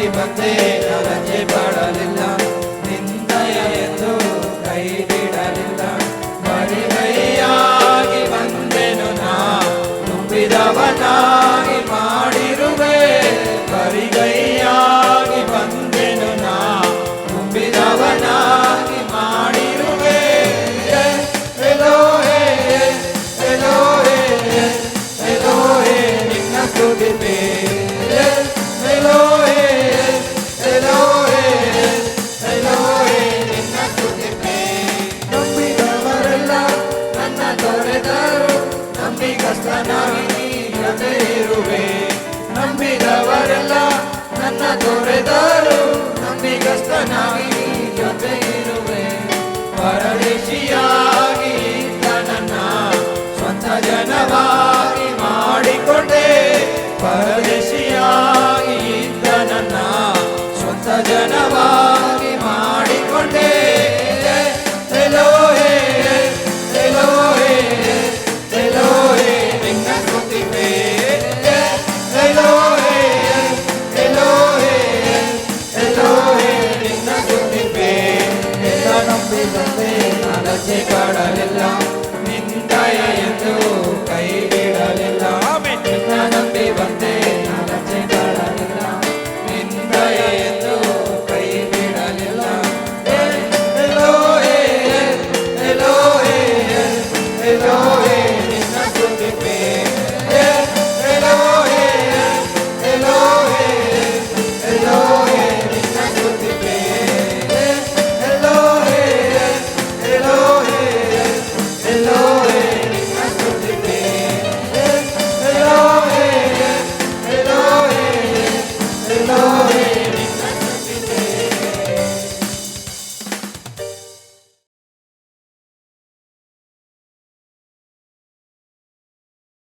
C'est pas de la rate parallèle ನನ್ನ ದೊರೆದರು. ನನ್ನಿಗಸ್ತನಾಗಿ ಜೊತೆ ಇರುವೆ. ಪರದೇಶಿಯಾಗಿ ನನ್ನ ಸ್ವಂತ ಜನವಾಗಿ ಮಾಡಿಕೊಂಡೆ. ಪರದೇಶಿಯಾಗಿ ನನ್ನ ಸ್ವಂತ ಜನವಾಗಿ ಮಾಡಿಕೊಂಡೆ.